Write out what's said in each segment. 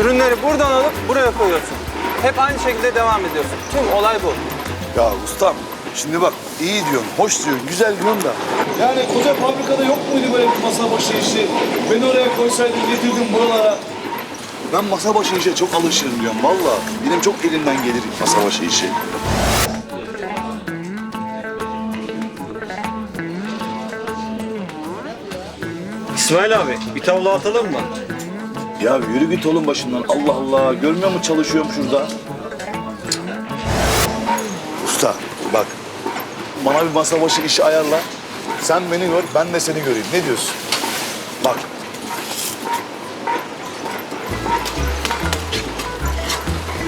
Ürünleri buradan alıp buraya koyuyorsun. Hep aynı şekilde devam ediyorsun. Tüm olay bu. Ya ustam şimdi bak iyi diyorsun, hoş diyorsun, güzel diyorsun da. Yani koca fabrikada yok muydu böyle bir masa başı işi? Beni oraya koysaydın getirdin buralara. Ben masa başı işe çok alışırım diyorum vallahi. Benim çok elimden gelir masa başı işi. İsmail abi bir tavla atalım mı? Ya yürü git oğlum başımdan. Allah Allah. Görmüyor musun çalışıyorum şurada? Usta bak. Bana bir masa başı işi ayarla. Sen beni gör, ben de seni göreyim. Ne diyorsun? Bak.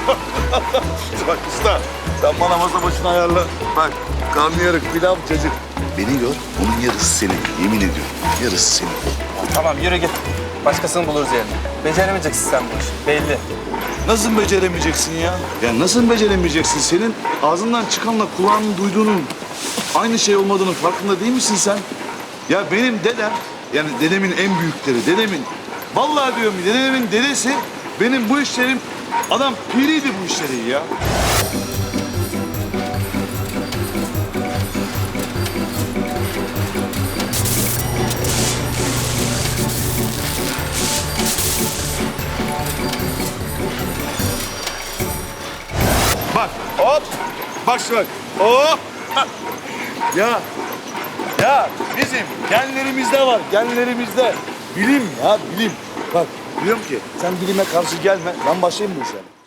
bak usta. Sen bana masa başını ayarla. Bak karnıyarık, pilav, cacık. Beni gör, onun yarısı senin. Yemin ediyorum. Yarısı senin. Tamam yürü git. Başkasını buluruz yerine. Beceremeyeceksin sen bu işi. Belli. Nasıl beceremeyeceksin ya? Ya nasıl beceremeyeceksin? Senin ağzından çıkanla kulağının duyduğunun aynı şey olmadığının farkında değil misin sen? Ya benim dedem, yani dedemin en büyükleri, dedemin, vallahi diyorum dedemin dedesi benim bu işlerim, adam piriydi bu işleri ya. Bak hop. Bak bak. Hop. Ya. Ya bizim genlerimizde var. Genlerimizde. Bilim ya bilim. Bak diyorum ki sen bilime karşı gelme. Ben başlayayım bu işe.